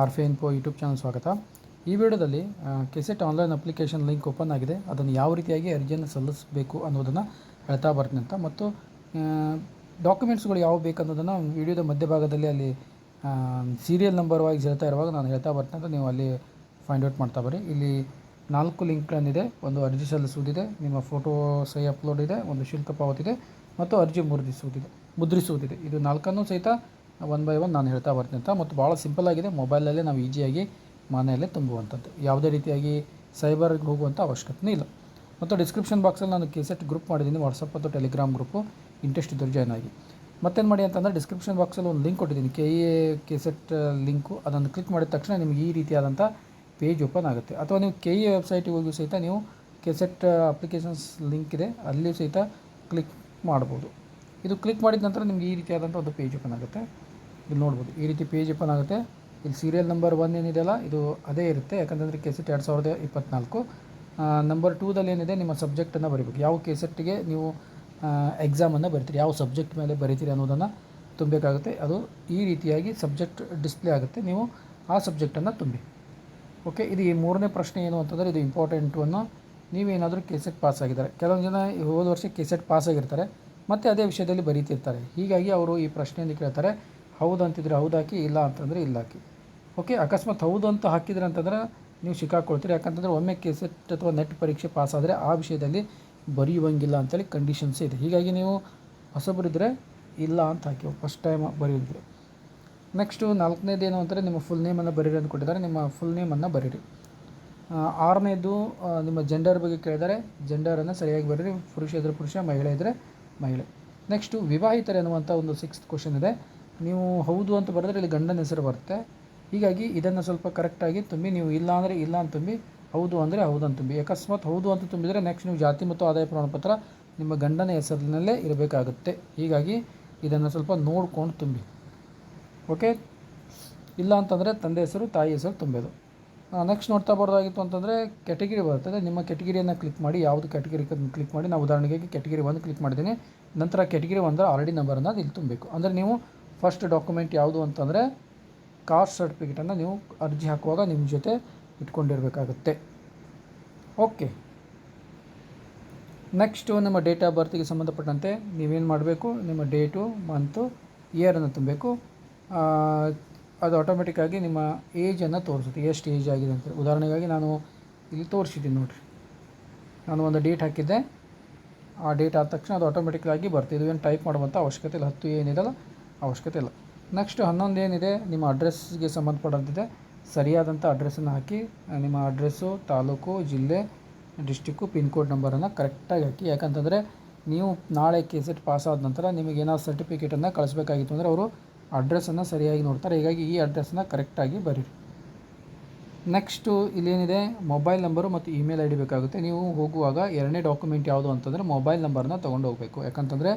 R ಫೆ info YouTube channel ಸ್ವಾಗತ. ಈ ವಿಡಿಯೋದಲ್ಲಿ KSET online application link open ಆಗಿದೆ. ಅದನ್ನು ಯಾವ ರೀತಿಯಾಗಿ ಅರ್ಜಿಯನ್ನು ಸಲ್ಲಿಸಬೇಕು ಅನ್ನೋದನ್ನು ಹೇಳ್ತಾ ಬರ್ತೀನಿ ಅಂತ. ಮತ್ತು ಡಾಕ್ಯುಮೆಂಟ್ಸ್ಗಳು ಯಾವ ಬೇಕು ಅನ್ನೋದನ್ನು ವಿಡಿಯೋದ ಮಧ್ಯಭಾಗದಲ್ಲಿ ಅಲ್ಲಿ ಸೀರಿಯಲ್ ನಂಬರ್ ವೈಸ್ ಹೇಳ್ತಾ ಇರುವಾಗ ನಾನು ಹೇಳ್ತಾ ಬರ್ತೀನಿ ಅಂತ ನೀವು ಅಲ್ಲಿ ಫೈಂಡ್ ಔಟ್ ಮಾಡ್ತಾ ಬರ್ರಿ. ಇಲ್ಲಿ ನಾಲ್ಕು ಲಿಂಕ್ಗಳನ್ನಿದೆ ಒಂದು ಅರ್ಜಿ ಸಲ್ಲಿಸುವುದಿದೆ, ನಿಮ್ಮ ಫೋಟೋ ಸಹಿ ಅಪ್ಲೋಡ್ ಇದೆ, ಒಂದು ಶುಲ್ಕ ಪಾವತಿದೆ, ಮತ್ತು ಅರ್ಜಿ ಮುದ್ರಿಸುವುದಿದೆ ಮುದ್ರಿಸುವುದಿದೆ. ಇದು ನಾಲ್ಕನ್ನು ಸಹಿತ ಒನ್ ಬೈ ಒನ್ ನಾನು ಹೇಳ್ತಾ ಬರ್ತೀನಿ ಅಂತ. ಮತ್ತು ಭಾಳ ಸಿಂಪಲ್ ಆಗಿದೆ. ಮೊಬೈಲಲ್ಲೇ ನಾವು ಈಸಿಯಾಗಿ ಮನೆಯಲ್ಲೇ ತುಂಬುವಂಥದ್ದು. ಯಾವುದೇ ರೀತಿಯಾಗಿ ಸೈಬರ್ಗೆ ಹೋಗುವಂಥ ಅವಶ್ಯಕತೆ ಇಲ್ಲ. ಮತ್ತು ಡಿಸ್ಕ್ರಿಪ್ಷನ್ ಬಾಕ್ಸಲ್ಲಿ ನಾನು ಕೆಸೆಟ್ ಗ್ರೂಪ್ ಮಾಡಿದ್ದೀನಿ. ವಾಟ್ಸಪ್ ಮತ್ತು ಟೆಲಿಗ್ರಾಮ್ ಗ್ರೂಪು ಇಂಟ್ರೆಸ್ಟ್ ಇದ್ದರು ಜಾಯ್ನ್ ಆಗಿ. ಮತ್ತೇನು ಮಾಡಿ ಅಂತಂದರೆ ಡಿಸ್ಕ್ರಿಪ್ಷನ್ ಬಾಕ್ಸಲ್ಲಿ ಒಂದು ಲಿಂಕ್ ಕೊಟ್ಟಿದ್ದೀನಿ. ಕೆ ಎ ಕೆಸೆಟ್ ಲಿಂಕು ಅದನ್ನು ಕ್ಲಿಕ್ ಮಾಡಿದ ತಕ್ಷಣ ನಿಮಗೆ ಈ ರೀತಿಯಾದಂಥ ಪೇಜ್ ಓಪನ್ ಆಗುತ್ತೆ. ಅಥವಾ ನೀವು ಕೆ ಎ ವೆಬ್ಸೈಟಿಗೆ ಹೋಗಿ ಸಹಿತ ನೀವು ಕೆಸೆಟ್ ಅಪ್ಲಿಕೇಶನ್ಸ್ ಲಿಂಕ್ ಇದೆ. ಅಲ್ಲಿ ಸಹಿತ ಕ್ಲಿಕ್ ಮಾಡ್ಬೋದು. ಇದು ಕ್ಲಿಕ್ ಮಾಡಿದ ನಂತರ ನಿಮ್ಗೆ ಈ ರೀತಿಯಾದಂಥ ಒಂದು ಪೇಜ್ ಓಪನ್ ಆಗುತ್ತೆ. ಇಲ್ಲಿ ನೋಡ್ಬೋದು, ಈ ರೀತಿ ಪೇಜ್ ಓಪನ್ ಆಗುತ್ತೆ. ಇಲ್ಲಿ ಸೀರಿಯಲ್ ನಂಬರ್ ಒನ್ ಏನಿದೆಯಲ್ಲ, ಇದು ಅದೇ ಇರುತ್ತೆ. ಯಾಕಂತಂದರೆ ಕೆಸೆಟ್ ಎರಡು ಸಾವಿರದ ಇಪ್ಪತ್ನಾಲ್ಕು. ನಂಬರ್ ಟೂದಲ್ಲಿ ಏನಿದೆ, ನಿಮ್ಮ ಸಬ್ಜೆಕ್ಟನ್ನು ಬರೀಬೇಕು. ಯಾವ ಕೆಸೆಟ್ಗೆ ನೀವು ಎಕ್ಸಾಮನ್ನು ಬರಿತೀರಿ, ಯಾವ ಸಬ್ಜೆಕ್ಟ್ ಮೇಲೆ ಬರಿತೀರಿ ಅನ್ನೋದನ್ನು ತುಂಬಬೇಕಾಗುತ್ತೆ. ಅದು ಈ ರೀತಿಯಾಗಿ ಸಬ್ಜೆಕ್ಟ್ ಡಿಸ್ಪ್ಲೇ ಆಗುತ್ತೆ. ನೀವು ಆ ಸಬ್ಜೆಕ್ಟನ್ನು ತುಂಬಿ. ಓಕೆ ಇದು ಈ ಮೂರನೇ ಪ್ರಶ್ನೆ ಏನು ಅಂತಂದರೆ, ಇದು ಇಂಪಾರ್ಟೆಂಟು ಅನ್ನೋ ನೀವೇನಾದರೂ ಕೆಸೆಟ್ ಪಾಸ್ ಆಗಿದ್ದಾರೆ. ಕೆಲವೊಂದು ಜನ ಹೋದ ವರ್ಷ ಕೆಸೆಟ್ ಪಾಸ್ ಆಗಿರ್ತಾರೆ. ಮತ್ತು ಅದೇ ವಿಷಯದಲ್ಲಿ ಬರೀತಿರ್ತಾರೆ. ಹೀಗಾಗಿ ಅವರು ಈ ಪ್ರಶ್ನೆಯನ್ನು ಕೇಳ್ತಾರೆ, ಹೌದು ಅಂತಿದ್ರೆ ಹೌದು ಹಾಕಿ ಇಲ್ಲ ಅಂತಂದರೆ ಇಲ್ಲ ಹಾಕಿ ಓಕೆ ಅಕಸ್ಮಾತ್ ಹೌದು ಅಂತ ಹಾಕಿದ್ರೆ ಅಂತಂದ್ರೆ ನೀವು ಸಿಕ್ಕಾಕೊಳ್ತೀರಿ ಯಾಕಂತಂದರೆ ಒಮ್ಮೆ ಕೆಸೆಟ್ ಅಥವಾ ನೆಟ್ ಪರೀಕ್ಷೆ ಪಾಸ್ ಆದರೆ ಆ ವಿಷಯದಲ್ಲಿ ಬರೆಯುವಂಗಿಲ್ಲ ಅಂತೇಳಿ ಕಂಡೀಷನ್ಸ್ ಇದೆ. ಹೀಗಾಗಿ ನೀವು ಹೊಸಬರಿದ್ರೆ ಇಲ್ಲ ಅಂತ ಹಾಕಿ ಫಸ್ಟ್ ಟೈಮ್ ಬರೆಯಿದ್ರೆ. ನೆಕ್ಸ್ಟು ನಾಲ್ಕನೇದು ಏನು ಅಂದರೆ ನಿಮ್ಮ ಫುಲ್ ನೇಮನ್ನು ಬರೀರಿ ಅಂತ ಕೊಟ್ಟಿದ್ದಾರೆ. ನಿಮ್ಮ ಫುಲ್ ನೇಮನ್ನು ಬರೀರಿ. ಆರನೇದು ನಿಮ್ಮ ಜೆಂಡರ್ ಬಗ್ಗೆ ಕೇಳಿದರೆ ಜೆಂಡರನ್ನು ಸರಿಯಾಗಿ ಬರೀರಿ. ಪುರುಷ ಇದ್ದರೆ ಪುರುಷ, ಮಹಿಳೆ ಇದ್ದರೆ ಮಹಿಳೆ. ನೆಕ್ಸ್ಟು ವಿವಾಹಿತರು ಎನ್ನುವಂಥ ಒಂದು ಸಿಕ್ಸ್ತ್ ಕ್ವಶನ್ ಇದೆ. ನೀವು ಹೌದು ಅಂತ ಬರೆದ್ರೆ ಇಲ್ಲಿ ಗಂಡನ ಹೆಸರು ಬರುತ್ತೆ. ಹೀಗಾಗಿ ಇದನ್ನು ಸ್ವಲ್ಪ ಕರೆಕ್ಟಾಗಿ ತುಂಬಿ, ನೀವು ಇಲ್ಲ ಅಂದರೆ ಇಲ್ಲ ಅಂತ ತುಂಬಿ, ಹೌದು ಅಂದರೆ ಹೌದು ಅಂತ ತುಂಬಿ. ಅಕಸ್ಮಾತ್ ಹೌದು ಅಂತ ತುಂಬಿದರೆ ನೆಕ್ಸ್ಟ್ ನೀವು ಜಾತಿ ಮತ್ತು ಆದಾಯ ಪ್ರಮಾಣಪತ್ರ ನಿಮ್ಮ ಗಂಡನ ಹೆಸರಿನಲ್ಲೇ ಇರಬೇಕಾಗುತ್ತೆ. ಹೀಗಾಗಿ ಇದನ್ನು ಸ್ವಲ್ಪ ನೋಡ್ಕೊಂಡು ತುಂಬಿ. ಓಕೆ ಇಲ್ಲ ಅಂತಂದರೆ ತಂದೆ ಹೆಸರು, ತಾಯಿ ಹೆಸರು ತುಂಬೋದು. ನೆಕ್ಸ್ಟ್ ನೋಡ್ತಾ ಬರೋದಾಗಿತ್ತು ಅಂತಂದರೆ ಕೆಟಗಿರಿ ಬರ್ತದೆ ನಿಮ್ಮ ಕೆಟಗಿರಿಯನ್ನು ಕ್ಲಿಕ್ ಮಾಡಿ, ಯಾವುದು ಕೆಟಗಿರಿ ಕ್ಲಿಕ್ ಮಾಡಿ, ನಾವು ಉದಾಹರಣೆಗೆ ಕೆಟಗಿರಿ ಒಂದು ಕ್ಲಿಕ್ ಮಾಡಿದ್ದೀನಿ. ನಂತರ ಕೆಟಗಿರಿ ಒಂದರ ಡಿ ನಂಬರನ್ನು ಇಲ್ಲಿ ತುಂಬಬೇಕು. ಅಂದರೆ ನೀವು ಫಸ್ಟ್ ಡಾಕ್ಯುಮೆಂಟ್ ಯಾವುದು ಅಂತಂದರೆ ಕಾಸ್ಟ್ ಸರ್ಟಿಫಿಕೇಟನ್ನು ನೀವು ಅರ್ಜಿ ಹಾಕುವಾಗ ನಿಮ್ಮ ಜೊತೆ ಇಟ್ಕೊಂಡಿರಬೇಕಾಗುತ್ತೆ. ಓಕೆ ನೆಕ್ಸ್ಟು ನಿಮ್ಮ ಡೇಟ್ ಆಫ್ ಬರ್ತಿಗೆ ಸಂಬಂಧಪಟ್ಟಂತೆ ನೀವೇನು ಮಾಡಬೇಕು? ನಿಮ್ಮ ಡೇಟು ಮಂತು ಇಯರನ್ನು ತುಂಬಬೇಕು. ಅದು ಆಟೋಮೆಟಿಕ್ಕಾಗಿ ನಿಮ್ಮ ಏಜನ್ನು ತೋರಿಸುತ್ತೆ. ಎಷ್ಟು ಏಜ್ ಆಗಿದೆ ಅಂತ. ಉದಾಹರಣೆಗಾಗಿ ನಾನು ಇಲ್ಲಿ ತೋರಿಸಿದ್ದೀನಿ ನೋಡಿರಿ. ನಾನು ಒಂದು ಡೇಟ್ ಹಾಕಿದ್ದೆ. ಆ ಡೇಟ್ ಆದ ತಕ್ಷಣ ಅದು ಆಟೋಮೆಟಿಕ್ಕಾಗಿ ಬರ್ತಿದೆ. ಇದು ಏನು ಟೈಪ್ ಮಾಡುವಂಥ ಅವಶ್ಯಕತೆ ಇಲ್ಲ. ಹತ್ತು ಏನಿದೆಲ್ಲ ಅವಶ್ಯಕತೆ ಇಲ್ಲ. ನೆಕ್ಸ್ಟ್ ಹನ್ನೊಂದು ಏನಿದೆ, ನಿಮ್ಮ ಅಡ್ರೆಸ್ಗೆ ಸಂಬಂಧಪಟ್ಟಂತಿದೆ. ಸರಿಯಾದಂಥ ಅಡ್ರೆಸ್ಸನ್ನು ಹಾಕಿ, ನಿಮ್ಮ ಅಡ್ರೆಸ್ಸು ತಾಲೂಕು, ಜಿಲ್ಲೆ ಡಿಸ್ಟಿಕ್ಕು ಪಿನ್ ಕೋಡ್ ನಂಬರನ್ನು ಕರೆಕ್ಟಾಗಿ ಹಾಕಿ. ಯಾಕಂತಂದರೆ ನೀವು ನಾಳೆ ಕೆಸೆಟ್ ಪಾಸ್ ಆದ ನಂತರ ನಿಮಗೆ ಏನಾದ್ರು ಸರ್ಟಿಫಿಕೇಟನ್ನು ಕಳಿಸ್ಬೇಕಾಗಿತ್ತು ಅಂದರೆ ಅವರು ಅಡ್ರೆಸ್ಸನ್ನು ಸರಿಯಾಗಿ ನೋಡ್ತಾರೆ. ಹೀಗಾಗಿ ಈ ಅಡ್ರೆಸ್ಸನ್ನು ಕರೆಕ್ಟಾಗಿ ಬರೀರಿ. ನೆಕ್ಸ್ಟು ಇಲ್ಲೇನಿದೆ? ಮೊಬೈಲ್ ನಂಬರು ಮತ್ತು ಇಮೇಲ್ ಐ ಡಿ ಬೇಕಾಗುತ್ತೆ. ನೀವು ಹೋಗುವಾಗ ಎರಡನೇ ಡಾಕ್ಯುಮೆಂಟ್ ಯಾವುದು ಅಂತಂದರೆ ಮೊಬೈಲ್ ನಂಬರ್ನ ತೊಗೊಂಡು ಹೋಗಬೇಕು. ಯಾಕಂತಂದರೆ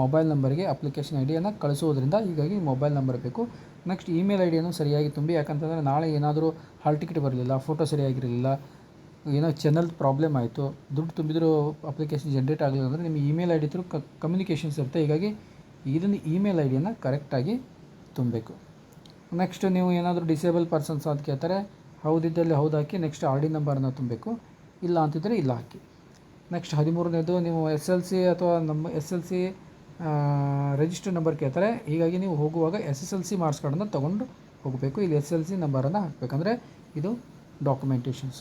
ಮೊಬೈಲ್ ನಂಬರ್ಗೆ ಅಪ್ಲಿಕೇಶನ್ ಐ ಡಿಯನ್ನು ಕಳಿಸೋದ್ರಿಂದ ಹೀಗಾಗಿ ಮೊಬೈಲ್ ನಂಬರ್ ಬೇಕು. ನೆಕ್ಸ್ಟ್ ಇಮೇಲ್ ಐ ಸರಿಯಾಗಿ ತುಂಬಿ, ಯಾಕಂತಂದರೆ ನಾಳೆ ಏನಾದರೂ ಹಾಲ್ ಟಿಕೆಟ್ ಬರಲಿಲ್ಲ, ಫೋಟೋ ಸರಿಯಾಗಿರಲಿಲ್ಲ, ಏನೋ ಚಾನಲ್ ಪ್ರಾಬ್ಲಮ್ ಆಯಿತು, ದುಡ್ಡು ತುಂಬಿದರೂ ಅಪ್ಲಿಕೇಶನ್ ಜನ್ರೇಟ್ ಆಗಲಿಲ್ಲ ಅಂದರೆ ನಿಮ್ಮ email I D through communications ಇರುತ್ತೆ. ಹೀಗಾಗಿ ಇದನ್ನು ಇಮೇಲ್ ಐ ಡಿಯನ್ನು ಕರೆಕ್ಟಾಗಿ ತುಂಬಬೇಕು ನೆಕ್ಸ್ಟ್ ನೀವು ಏನಾದರೂ ಡಿಸೇಬಲ್ ಪರ್ಸನ್ಸ್ ಅಂತ ಕೇಳ್ತಾರೆ, ಹೌದಿದ್ದಲ್ಲಿ ಹೌದು ಹಾಕಿ ನೆಕ್ಸ್ಟ್ ಆರ್ ಡಿ ನಂಬರನ್ನು ತುಂಬಬೇಕು ಇಲ್ಲ ಅಂತಿದ್ದರೆ ಇಲ್ಲ ಹಾಕಿ. ನೆಕ್ಸ್ಟ್ ಹದಿಮೂರನೇದು ನೀವು ಎಸ್ ಎಲ್ ಸಿ ಅಥವಾ ನಮ್ಮ S L C register number ಕೇಳ್ತಾರೆ. ಹೀಗಾಗಿ ನೀವು ಹೋಗುವಾಗ S S L C marks ಕಾರ್ಡನ್ನು ತೊಗೊಂಡು ಹೋಗಬೇಕು. ಇಲ್ಲಿ ಎಸ್ ಎಲ್ ಸಿ ನಂಬರನ್ನು ಹಾಕಬೇಕಂದ್ರೆ ಇದು ಡಾಕ್ಯುಮೆಂಟೇಷನ್ಸ್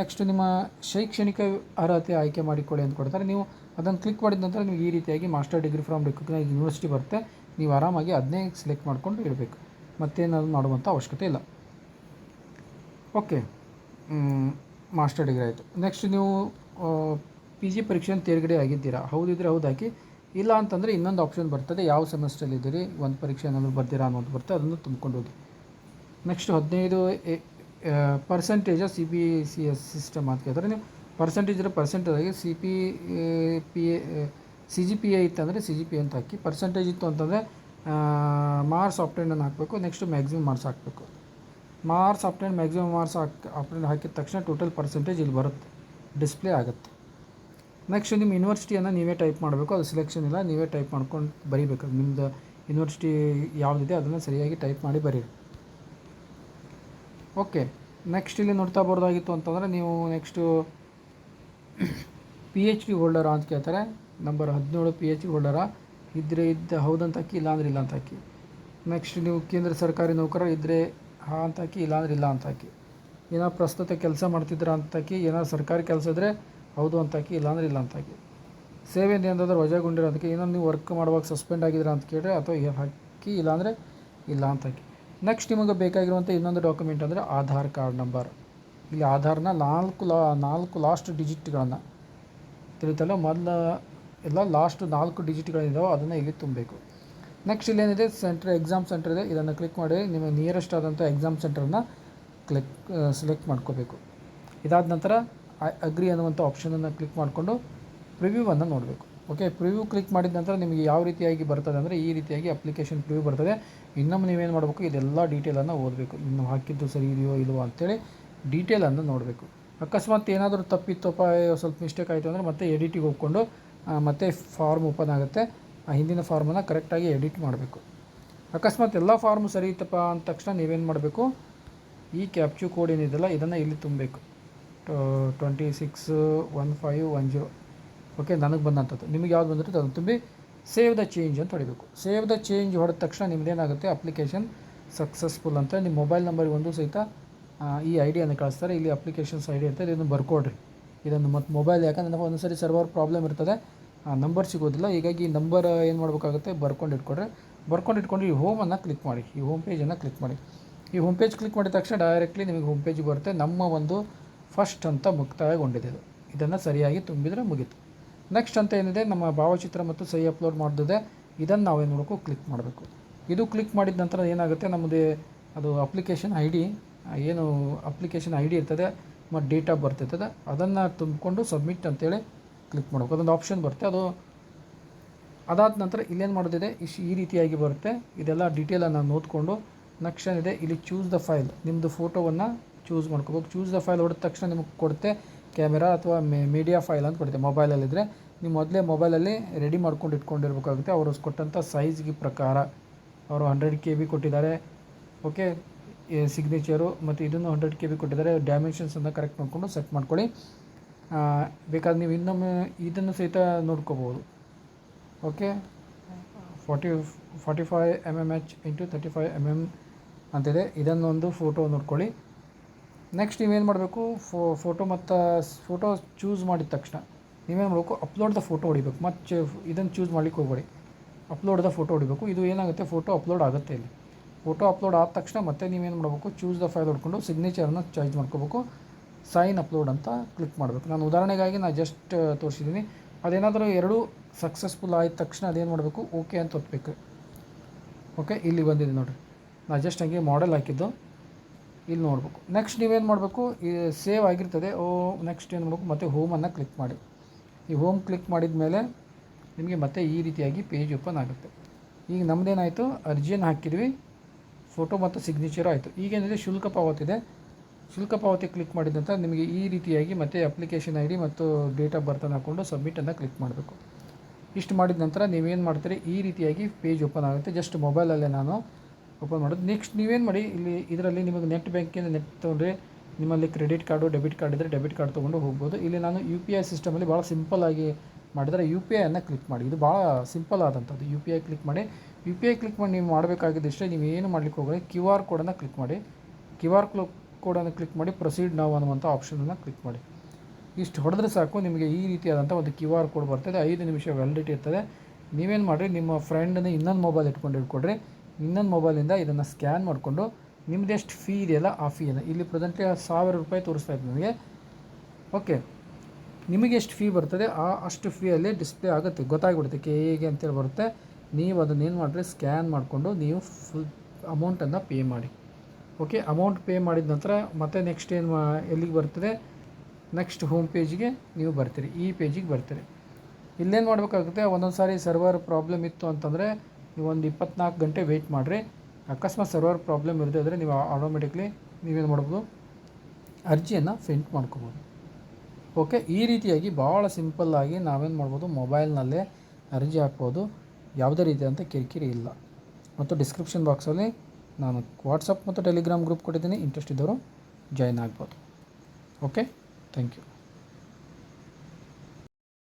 ನೆಕ್ಸ್ಟ್ ನಿಮ್ಮ ಶೈಕ್ಷಣಿಕ ಅರ್ಹತೆ ಆಯ್ಕೆ ಮಾಡಿಕೊಳ್ಳಿ ಅಂತ ಕೊಡ್ತಾರೆ. ನೀವು ಅದನ್ನು ಕ್ಲಿಕ್ ಮಾಡಿದ ನಂತರ ನಿಮಗೆ ಈ ರೀತಿಯಾಗಿ master degree from recognise university ಬರುತ್ತೆ. ನೀವು ಆರಾಮಾಗಿ ಅದನ್ನೇ ಸೆಲೆಕ್ಟ್ ಮಾಡ್ಕೊಂಡು ಇಡಬೇಕು. ಮತ್ತೇನಾದ್ರು ಮಾಡುವಂಥ ಅವಶ್ಯಕತೆ ಇಲ್ಲ. ಓಕೆ ಮಾಸ್ಟರ್ ಡಿಗ್ರಿ ಆಯಿತು. ನೆಕ್ಸ್ಟ್ ನೀವು ಪಿ ಜಿ ಪರೀಕ್ಷೆಯನ್ನು ತೇರ್ಗಡೆ ಆಗಿದ್ದೀರಾ? ಹೌದಿದ್ರೆ ಹೌದು ಹಾಕಿ. ಇಲ್ಲ ಅಂತಂದರೆ ಇನ್ನೊಂದು ಆಪ್ಷನ್ ಬರ್ತದೆ. ಯಾವ ಸೆಮಿಸ್ಟ್ರಲ್ಲಿ ಇದ್ದೀರಿ? ಒಂದು ಪರೀಕ್ಷೆ ಏನಾದರೂ ಬರ್ತೀರಾ ಅನ್ನೋದು ಬರ್ತದೆ. ಅದನ್ನು ತುಂಬ್ಕೊಂಡು ಹೋಗಿ. ನೆಕ್ಸ್ಟ್ ಹದಿನೈದು percentage C B C S system ಅಂತ ಕೇಳಿದ್ರೆ ನೀವು ಪರ್ಸೆಂಟೇಜ್ ಇರೋ ಪರ್ಸೆಂಟೇಜಾಗಿ C P P A C G P A ಇತ್ತಂದರೆ ಸಿ ಜಿ ಪಿ ಅಂತ ಹಾಕಿ. ಪರ್ಸೆಂಟೇಜ್ ಇತ್ತು ಅಂತಂದರೆ ಮಾರ್ಕ್ಸ್ ಆಪ್ಟೆಂಡನ್ನು ಹಾಕಬೇಕು, ನೆಕ್ಸ್ಟ್ ಮ್ಯಾಕ್ಸಿಮಮ್ ಮಾರ್ಕ್ಸ್ ಹಾಕಬೇಕು. ಮಾರ್ಕ್ಸ್ ಆಪ್ಟೆಂಡ್ ಮ್ಯಾಕ್ಸಿಮಮ್ ಮಾರ್ಕ್ಸ್ ಹಾಕಿ ಆಪ್ಟೆಂಡ್ ಹಾಕಿದ ತಕ್ಷಣ ಟೋಟಲ್ ಪರ್ಸೆಂಟೇಜ್ ಇಲ್ಲಿ ಬರುತ್ತೆ ಡಿಸ್ಪ್ಲೇ ಆಗುತ್ತೆ. ನೆಕ್ಸ್ಟ್ ನಿಮ್ಮ ಯೂನಿವರ್ಸಿಟಿಯನ್ನು ನೀವೇ ಟೈಪ್ ಮಾಡಬೇಕು, ಅದು ಸಿಲೆಕ್ಷನ್ ಇಲ್ಲ, ನೀವೇ ಟೈಪ್ ಮಾಡ್ಕೊಂಡು ಬರೀಬೇಕು. ನಿಮ್ಮದು ಯೂನಿವರ್ಸಿಟಿ ಯಾವುದಿದೆ ಅದನ್ನು ಸರಿಯಾಗಿ ಟೈಪ್ ಮಾಡಿ ಬರೀರಿ. ಓಕೆ ನೆಕ್ಸ್ಟ್ ಇಲ್ಲಿ ನೋಡ್ತಾ ಬರೋದಾಗಿತ್ತು ಅಂತಂದರೆ, ನೀವು next P H D holder ಅಂತ ಕೇಳ್ತಾರೆ. ನಂಬರ್ ಹದಿನೇಳು ಪಿ ಎಚ್ ಹೋಲ್ಡರ ಇದ್ದರೆ ಇದ್ದ ಹೌದಂತ ಹಾಕಿ ಇಲ್ಲ ಅಂದ್ರೆ ಇಲ್ಲ ಅಂತ ಹಾಕಿ ನೆಕ್ಸ್ಟ್ ನೀವು ಕೇಂದ್ರ ಸರ್ಕಾರಿ ನೌಕರ ಇದ್ದರೆ ಹಾಂ ಅಂತ ಹಾಕಿ ಇಲ್ಲ ಅಂದ್ರೆ ಇಲ್ಲ ಅಂತ ಹಾಕಿ ಏನೋ ಪ್ರಸ್ತುತ ಕೆಲಸ ಮಾಡ್ತಿದ್ರ ಅಂತ ಹಾಕಿ ಏನಾದ್ರು ಸರ್ಕಾರಿ ಕೆಲಸ ಇದ್ದರೆ ಹೌದು ಅಂತ ಹಾಕಿ ಇಲ್ಲ ಅಂದ್ರೆ ಇಲ್ಲ ಅಂತ ಹಾಕಿ ಸೇವೆಯಿಂದ ಏನಾದರೂ ವಜಾಗೊಂಡಿರೋದಕ್ಕೆ ಏನೋ ನೀವು ವರ್ಕ್ ಮಾಡುವಾಗ ಸಸ್ಪೆಂಡ್ ಆಗಿದ್ದೀರಾ ಅಂತ ಕೇಳಿದ್ರೆ ಅಥವಾ ಹಾಕಿ ಇಲ್ಲಾಂದರೆ ಇಲ್ಲ ಅಂತ ಹಾಕಿ ನೆಕ್ಸ್ಟ್ ನಿಮಗೆ ಬೇಕಾಗಿರುವಂಥ ಇನ್ನೊಂದು ಡಾಕ್ಯುಮೆಂಟ್ ಅಂದರೆ ಆಧಾರ್ ಕಾರ್ಡ್ ನಂಬರ್ ಇಲ್ಲಿ ಆಧಾರ್ನ ನಾಲ್ಕು ಲಾ, ನಾಲ್ಕು ಲಾಸ್ಟ್ ಡಿಜಿಟ್ಗಳನ್ನು ತಿಳಿತಲ್ಲ ಮೊದಲ ಎಲ್ಲ ಲಾಸ್ಟ್ ನಾಲ್ಕು ಡಿಜಿಟ್ಗಳೇನಿದಾವೆ ಅದನ್ನು ಇಲ್ಲಿ ತುಂಬಬೇಕು. ನೆಕ್ಸ್ಟ್ ಇಲ್ಲೇನಿದೆ ಸೆಂಟ್ರ್ ಎಕ್ಸಾಮ್ ಸೆಂಟರ್ ಇದೆ. ಇದನ್ನು ಕ್ಲಿಕ್ ಮಾಡಿ ನಿಮಗೆ ನಿಯರೆಸ್ಟ್ ಆದಂಥ ಎಕ್ಸಾಮ್ ಸೆಂಟರನ್ನು ಕ್ಲಿಕ್ ಸೆಲೆಕ್ಟ್ ಮಾಡ್ಕೋಬೇಕು. ಇದಾದ ನಂತರ ಅಗ್ರಿ ಅನ್ನುವಂಥ ಆಪ್ಷನನ್ನು ಕ್ಲಿಕ್ ಮಾಡಿಕೊಂಡು ಪ್ರಿವ್ಯೂವನ್ನು ನೋಡಬೇಕು. ಓಕೆ ಪ್ರಿವ್ಯೂ ಕ್ಲಿಕ್ ಮಾಡಿದ ನಂತರ ನಿಮಗೆ ಯಾವ ರೀತಿಯಾಗಿ ಬರ್ತದೆ ಅಂದರೆ ಈ ರೀತಿಯಾಗಿ ಅಪ್ಲಿಕೇಶನ್ ಪ್ರಿವ್ಯೂ ಬರ್ತದೆ. ಇನ್ನೊಮ್ಮೆ ನೀವೇನು ಮಾಡಬೇಕು? ಇದೆಲ್ಲ ಡೀಟೇಲನ್ನು ಓದಬೇಕು. ನೀವು ಹಾಕಿದ್ದು ಸರಿ ಇದೆಯೋ ಇಲ್ವೋ ಅಂತೇಳಿ ಡೀಟೇಲನ್ನು ನೋಡಬೇಕು. ಅಕಸ್ಮಾತ್ ಏನಾದರೂ ತಪ್ಪಿತ್ತಪ್ಪ ಸ್ವಲ್ಪ ಮಿಸ್ಟೇಕ್ ಆಯಿತು ಅಂದರೆ ಮತ್ತೆ ಎಡಿಟಿಗೆ ಹೋಗ್ಕೊಂಡು ಮತ್ತೆ ಫಾರ್ಮ್ ಓಪನ್ ಆಗುತ್ತೆ. ಆ ಹಿಂದಿನ ಫಾರ್ಮನ್ನು ಕರೆಕ್ಟಾಗಿ ಎಡಿಟ್ ಮಾಡಬೇಕು. ಅಕಸ್ಮಾತ್ ಎಲ್ಲ ಫಾರ್ಮ್ ಸರಿ ಇತ್ತಪ್ಪ ಅಂದ ತಕ್ಷಣ ನೀವೇನು ಮಾಡಬೇಕು? ಈ ಕ್ಯಾಪ್ಚು ಕೋಡ್ ಏನಿದೆಯಲ್ಲ, ಇದನ್ನು ಇಲ್ಲಿ ತುಂಬಬೇಕು. Twenty six one five one zero okay ನನಗೆ ಬಂದಂಥದ್ದು ನಿಮಗೆ ಯಾವ್ದು ಬಂದಿರುತ್ತೆ ಅದನ್ನು ತುಂಬಿ ಸೇವ್ ದ ಚೇಂಜ್ ಅಂತ ಹೊಡಿಬೇಕು. ಸೇವ್ ದ ಚೇಂಜ್ ಹೊಡೆದ ತಕ್ಷಣ ನಿಮ್ದೇನಾಗುತ್ತೆ? ಅಪ್ಲಿಕೇಶನ್ ಸಕ್ಸಸ್ಫುಲ್ ಅಂತ. ನಿಮ್ಮ ಮೊಬೈಲ್ ನಂಬರ್ಗೆ ಒಂದು ಸಹಿತ ಈ ಐ ಡಿಯನ್ನು ಕಳಿಸ್ತಾರೆ. ಇಲ್ಲಿ ಅಪ್ಲಿಕೇಶನ್ಸ್ ಐ ಡಿ ಅಂತ ಇದನ್ನು ಬರ್ಕೊಡ್ರಿ. ಇದನ್ನು ಮತ್ತು ಮೊಬೈಲ್ ಯಾಕಂದ್ರೆ ನಮಗೆ ಒಂದು ಸರಿ ಸರ್ವರ್ ಪ್ರಾಬ್ಲಮ್ ಇರ್ತದೆ. ಆ ನಂಬರ್ ಸಿಗೋದಿಲ್ಲ. ಹೀಗಾಗಿ ನಂಬರ್ ಏನು ಮಾಡಬೇಕಾಗುತ್ತೆ? ಬರ್ಕೊಂಡು ಇಟ್ಕೊಂಡ್ರೆ. ಬರ್ಕೊಂಡು ಇಟ್ಕೊಂಡು ಈ ಹೋಮನ್ನು ಕ್ಲಿಕ್ ಮಾಡಿ. ಈ ಹೋಮ್ ಪೇಜನ್ನು ಕ್ಲಿಕ್ ಮಾಡಿ. ಈ ಹೋಮ್ ಪೇಜ್ ಕ್ಲಿಕ್ ಮಾಡಿದ ತಕ್ಷಣ ಡೈರೆಕ್ಟ್ಲಿ ನಿಮಗೆ ಹೋಮ್ ಪೇಜ್ ಬರುತ್ತೆ. ನಮ್ಮ ಒಂದು ಫಸ್ಟ್ ಅಂತ ಮುಕ್ತಾಯಗೊಂಡಿದೆ ಇದು. ಇದನ್ನು ಸರಿಯಾಗಿ ತುಂಬಿದರೆ ಮುಗೀತು. ನೆಕ್ಸ್ಟ್ ಅಂತ ಏನಿದೆ? ನಮ್ಮ ಭಾವಚಿತ್ರ ಮತ್ತು ಸಹಿ ಅಪ್ಲೋಡ್ ಮಾಡಿದೆ ಇದನ್ನು ನಾವೇನು ಮಾಡಬೇಕು? ಕ್ಲಿಕ್ ಮಾಡಬೇಕು. ಇದು ಕ್ಲಿಕ್ ಮಾಡಿದ ನಂತರ ಏನಾಗುತ್ತೆ? ನಮ್ಮದು ಅದು ಅಪ್ಲಿಕೇಶನ್ ಐ ಡಿ ಏನು ಅಪ್ಲಿಕೇಶನ್ ಐ ಡಿ ಇರ್ತದೆ ಮತ್ತು ಡೇಟಾ ಆಫ್ ಬರ್ತ್ ಇರ್ತದೆ ಅದನ್ನು ತುಂಬಿಕೊಂಡು ಸಬ್ಮಿಟ್ ಅಂತೇಳಿ ಕ್ಲಿಕ್ ಮಾಡಬೇಕು. ಅದೊಂದು ಆಪ್ಷನ್ ಬರುತ್ತೆ. ಅದು ಅದಾದ ನಂತರ ಇಲ್ಲೇನು ಮಾಡೋದಿದೆ? ಇಶ್ ಈ ರೀತಿಯಾಗಿ ಬರುತ್ತೆ. ಇದೆಲ್ಲ ಡೀಟೇಲನ್ನು ನೋಡ್ಕೊಂಡು ನಕ್ಷನ್ ಇದೆ ಇಲ್ಲಿ ಚೂಸ್ ದ ಫೈಲ್ ನಿಮ್ಮದು ಫೋಟೋವನ್ನು ಚೂಸ್ ಮಾಡ್ಕೋಬೇಕು. ಚೂಸ್ ದ ಫೈಲ್ ಹೊಡೆದ ತಕ್ಷಣ ನಿಮಗೆ ಕೊಡುತ್ತೆ ಕ್ಯಾಮೆರಾ ಅಥವಾ ಮೀಡಿಯಾ ಫೈಲ್ ಅಂತ ಕೊಡುತ್ತೆ ಮೊಬೈಲಲ್ಲಿದ್ದರೆ ನೀವು ಮೊದಲೇ ಮೊಬೈಲಲ್ಲಿ ರೆಡಿ ಮಾಡ್ಕೊಂಡು ಇಟ್ಕೊಂಡಿರ್ಬೇಕಾಗುತ್ತೆ. ಅವರು ಕೊಟ್ಟಂಥ ಸೈಜ್ಗೆ ಪ್ರಕಾರ. ಅವರು ಹಂಡ್ರೆಡ್ ಕೆ ಬಿ ಕೊಟ್ಟಿದ್ದಾರೆ. ಓಕೆ ಸಿಗ್ನೇಚರು ಮತ್ತು ಇದನ್ನು ಹಂಡ್ರೆಡ್ ಕೆ ಬಿ ಕೊಟ್ಟಿದ್ದಾರೆ. ಡ್ಯಾಮೆನ್ಷನ್ಸನ್ನು ಕರೆಕ್ಟ್ ಮಾಡಿಕೊಂಡು ಸೆಟ್ ಮಾಡ್ಕೊಳ್ಳಿ. ಬೇಕಾದ್ರೆ ನೀವು ಇನ್ನೊಮ್ಮೆ ಇದನ್ನು ಸಹಿತ ನೋಡ್ಕೋಬೋದು okay forty forty five M M H into thirty five M M ಅಂತಿದೆ. ಇದನ್ನೊಂದು ಫೋಟೋ ನೋಡ್ಕೊಳ್ಳಿ. ನೆಕ್ಸ್ಟ್ ನೀವೇನು ಮಾಡಬೇಕು? ಫೋ ಫೋಟೋ ಮತ್ತು ಫೋಟೋ ಚೂಸ್ ಮಾಡಿದ ತಕ್ಷಣ ನೀವೇನು ಮಾಡಬೇಕು? ಅಪ್ಲೋಡ್ ದ ಫೋಟೋ ಹೊಡಿಬೇಕು. ಮತ್ತು ಇದನ್ನು ಚೂಸ್ ಮಾಡ್ಲಿಕ್ಕೆ ಹೋಗ್ಬೇಡಿ. ಅಪ್ಲೋಡ್ ದ ಫೋಟೋ ಹೊಡಿಬೇಕು. ಇದು ಏನಾಗುತ್ತೆ? ಫೋಟೋ ಅಪ್ಲೋಡ್ ಆಗುತ್ತೆ ಇಲ್ಲಿ. ಫೋಟೋ ಅಪ್ಲೋಡ್ ಆದ ತಕ್ಷಣ ಮತ್ತೆ ನೀವೇನು ಮಾಡಬೇಕು ಚೂಸ್ ದ ಫೈಲ್ ಹೊಡ್ಕೊಂಡು ಸಿಗ್ನೇಚರನ್ನು ಚಾಯ್ಸ್ ಮಾಡ್ಕೋಬೇಕು. ಸೈನ್ ಅಪ್ಲೋಡ್ ಅಂತ ಕ್ಲಿಕ್ ಮಾಡಬೇಕು. ನಾನು ಉದಾಹರಣೆಗಾಗಿ ನಾನು ಜಸ್ಟ್ ತೋರಿಸಿದ್ದೀನಿ ಅದೇನಾದರೂ ಎರಡು ಸಕ್ಸಸ್ಫುಲ್ ಆದ ತಕ್ಷಣ ಅದೇನು ಮಾಡಬೇಕು ಓಕೆ ಅಂತ ಒತ್ತಬೇಕು ಓಕೆ ಇಲ್ಲಿ ಬಂದಿದೆ ನೋಡಿರಿ. ನಾನು ಜಸ್ಟ್ ಹಂಗೆ ಮಾಡೆಲ್ ಹಾಕಿದ್ದು. ಇಲ್ಲಿ ನೋಡಬೇಕು. ನೆಕ್ಸ್ಟ್ ನೀವೇನು ಮಾಡಬೇಕು ಸೇವ್ ಆಗಿರ್ತದೆ. ಓ ನೆಕ್ಸ್ಟ್ ಏನು ಮಾಡಬೇಕು, ಮತ್ತೆ ಹೋಮನ್ನು ಕ್ಲಿಕ್ ಮಾಡಿ. ಈ ಹೋಮ್ ಕ್ಲಿಕ್ ಮಾಡಿದ ಮೇಲೆ ನಿಮಗೆ ಮತ್ತೆ ಈ ರೀತಿಯಾಗಿ ಪೇಜ್ ಓಪನ್ ಆಗುತ್ತೆ. ಈಗ ನಮ್ಮದೇನಾಯಿತು ಅರ್ಜಿಯನ್ನು ಹಾಕಿದ್ವಿ. ಫೋಟೋ ಮತ್ತು ಸಿಗ್ನೇಚರ್ ಆಯಿತು. ಈಗೇನಿದೆ ಶುಲ್ಕ ಪಾವತಿ ಇದೆ. ಶುಲ್ಕ ಪಾವತಿ ಕ್ಲಿಕ್ ಮಾಡಿದ ನಂತರ ನಿಮಗೆ ಈ ರೀತಿಯಾಗಿ ಮತ್ತೆ ಅಪ್ಲಿಕೇಶನ್ ಐ ಮತ್ತು ಡೇಟ್ ಆಫ್ ಬರ್ತನ್ನು ಹಾಕ್ಕೊಂಡು ಸಬ್ಮಿಟನ್ನು ಕ್ಲಿಕ್ ಮಾಡಬೇಕು. ಇಷ್ಟು ಮಾಡಿದ ನಂತರ ನೀವೇನು ಮಾಡ್ತೀರಿ? ಈ ರೀತಿಯಾಗಿ ಪೇಜ್ ಓಪನ್ ಆಗುತ್ತೆ. ಜಸ್ಟ್ ಮೊಬೈಲಲ್ಲೇ ನಾನು ಓಪನ್ ಮಾಡೋದು. ನೆಕ್ಸ್ಟ್ ನೀವೇನು ಮಾಡಿ? ಇಲ್ಲಿ ಇದರಲ್ಲಿ ನಿಮಗೆ ನೆಟ್ ಬ್ಯಾಂಕಿಂದ ನೆಟ್ ತೊಗೊಂಡ್ರೆ ನಿಮ್ಮಲ್ಲಿ ಕ್ರೆಡಿಟ್ ಕಾರ್ಡು, ಡೆಬಿಟ್ ಕಾರ್ಡ್ ಇದ್ದರೆ ಡೆಬಿಟ್ ಕಾರ್ಡ್ ತೊಗೊಂಡು ಹೋಗ್ಬೋದು. ಇಲ್ಲಿ ನಾನು ಯು ಪಿ ಐ ಸಿಸ್ಟಮಲ್ಲಿ ಭಾಳ ಸಿಂಪಲ್ಲಾಗಿ ಮಾಡಿದರೆ ಯು ಪಿ ಐಯನ್ನು ಕ್ಲಿಕ್ ಮಾಡಿ. ಇದು ಭಾಳ ಸಿಂಪಲ್ ಆದಂಥದ್ದು. ಯು ಪಿ ಐ ಕ್ಲಿಕ್ ಮಾಡಿ. ಯು ಪಿ ಐ ಕ್ಲಿಕ್ ಮಾಡಿ ನೀವು ಮಾಡಬೇಕಾಗಿದ್ದಷ್ಟೇ ನೀವು ಏನು ಮಾಡ್ಲಿಕ್ಕೆ ಹೋಗಲಿ ಕ್ಯೂ ಆರ್ ಕೋಡನ್ನು ಕ್ಲಿಕ್ ಮಾಡಿ. ಕ್ಯೂ ಆರ್ ಕ್ಲೋ ಕೋಡನ್ನು ಕ್ಲಿಕ್ ಮಾಡಿ. ಪ್ರೊಸೀಡ್ ನಾವು ಅನ್ನುವಂಥ ಆಪ್ಷನನ್ನು ಕ್ಲಿಕ್ ಮಾಡಿ. ಇಷ್ಟು ಹೊಡೆದ್ರೆ ಸಾಕು. ನಿಮಗೆ ಈ ರೀತಿಯಾದಂಥ ಒಂದು ಕ್ಯೂ ಆರ್ ಕೋಡ್ ಬರ್ತದೆ. ಐದು ನಿಮಿಷ ವ್ಯಾಲಿಡಿಟಿ ಇರ್ತದೆ. ನೀವೇನು ಮಾಡಿರಿ? ನಿಮ್ಮ ಫ್ರೆಂಡನ್ನ ಇನ್ನೊಂದು ಮೊಬೈಲ್ ಇಟ್ಕೊಂಡು ಇಟ್ಕೊಡ್ರಿ ಇನ್ನೊಂದು ಮೊಬೈಲಿಂದ ಇದನ್ನು ಸ್ಕ್ಯಾನ್ ಮಾಡಿಕೊಂಡು ನಿಮ್ಮದೆಷ್ಟು ಫೀ ಇದೆಯಲ್ಲ ಆ ಫೀಯನ್ನು ಇಲ್ಲಿ ಪ್ರೆಸೆಂಟ್ಲಿ ಸಾವಿರ ರೂಪಾಯಿ ತೋರಿಸ್ತಾ ಇತ್ತು ನನಗೆ ಓಕೆ ನಿಮಗೆ ಎಷ್ಟು ಫೀ ಬರ್ತದೆ, ಆ ಅಷ್ಟು ಫೀಯಲ್ಲಿ ಡಿಸ್ಪ್ಲೇ ಆಗುತ್ತೆ, ಗೊತ್ತಾಗ್ಬಿಡುತ್ತೆ ಕೆ ಹೇಗೆ ಅಂತೇಳಿ ಬರುತ್ತೆ. ನೀವು ಅದನ್ನ ಏನು ಮಾಡಿರಿ ಸ್ಕ್ಯಾನ್ ಮಾಡಿಕೊಂಡು ನೀವು ಫುಲ್ ಅಮೌಂಟನ್ನು ಪೇ ಮಾಡಿ. ಓಕೆ ಅಮೌಂಟ್ ಪೇ ಮಾಡಿದ ನಂತರ ಮತ್ತೆ ನೆಕ್ಸ್ಟ್ ಏನು ಎಲ್ಲಿಗೆ ಬರ್ತದೆ? ನೆಕ್ಸ್ಟ್ ಹೋಮ್ ಪೇಜಿಗೆ ನೀವು ಬರ್ತೀರಿ, ಈ ಪೇಜಿಗೆ ಬರ್ತೀರಿ. ಇಲ್ಲೇನು ಮಾಡಬೇಕಾಗುತ್ತೆ, ಒಂದೊಂದು ಸಾರಿ ಸರ್ವರ್ ಪ್ರಾಬ್ಲಮ್ ಇತ್ತು ಅಂತಂದರೆ ನೀವು ಒಂದು ಇಪ್ಪತ್ನಾಲ್ಕು ಗಂಟೆ ವೆಯ್ಟ್ ಮಾಡಿರಿ. ಅಕಸ್ಮಾತ್ ಸರ್ವರ್ ಪ್ರಾಬ್ಲಮ್ ಇರದೇ ಇದ್ದರೆ ನೀವು ಆಟೋಮೆಟಿಕ್ಲಿ ನೀವೇನು ಮಾಡ್ಬೋದು, ಅರ್ಜಿಯನ್ನು ಫಿಂಟ್ ಮಾಡ್ಕೋಬೋದು. ಓಕೆ, ಈ ರೀತಿಯಾಗಿ ಭಾಳ ಸಿಂಪಲ್ಲಾಗಿ ನಾವೇನು ಮಾಡ್ಬೋದು, ಮೊಬೈಲ್ನಲ್ಲೇ ಅರ್ಜಿ ಹಾಕ್ಬೋದು. ಯಾವುದೇ ರೀತಿಯಾದಂಥ ಕಿರಿಕಿರಿ ಇಲ್ಲ. ಮತ್ತು ಡಿಸ್ಕ್ರಿಪ್ಷನ್ ಬಾಕ್ಸಲ್ಲಿ ನಾನು ವಾಟ್ಸಪ್ ಮತ್ತು ಟೆಲಿಗ್ರಾಮ್ ಗ್ರೂಪ್ ಕೊಟ್ಟಿದ್ದೀನಿ. ಇಂಟ್ರೆಸ್ಟ್ ಇದ್ದವರು ಜಾಯ್ನ್ ಆಗ್ಬೋದು. Okay, thank you.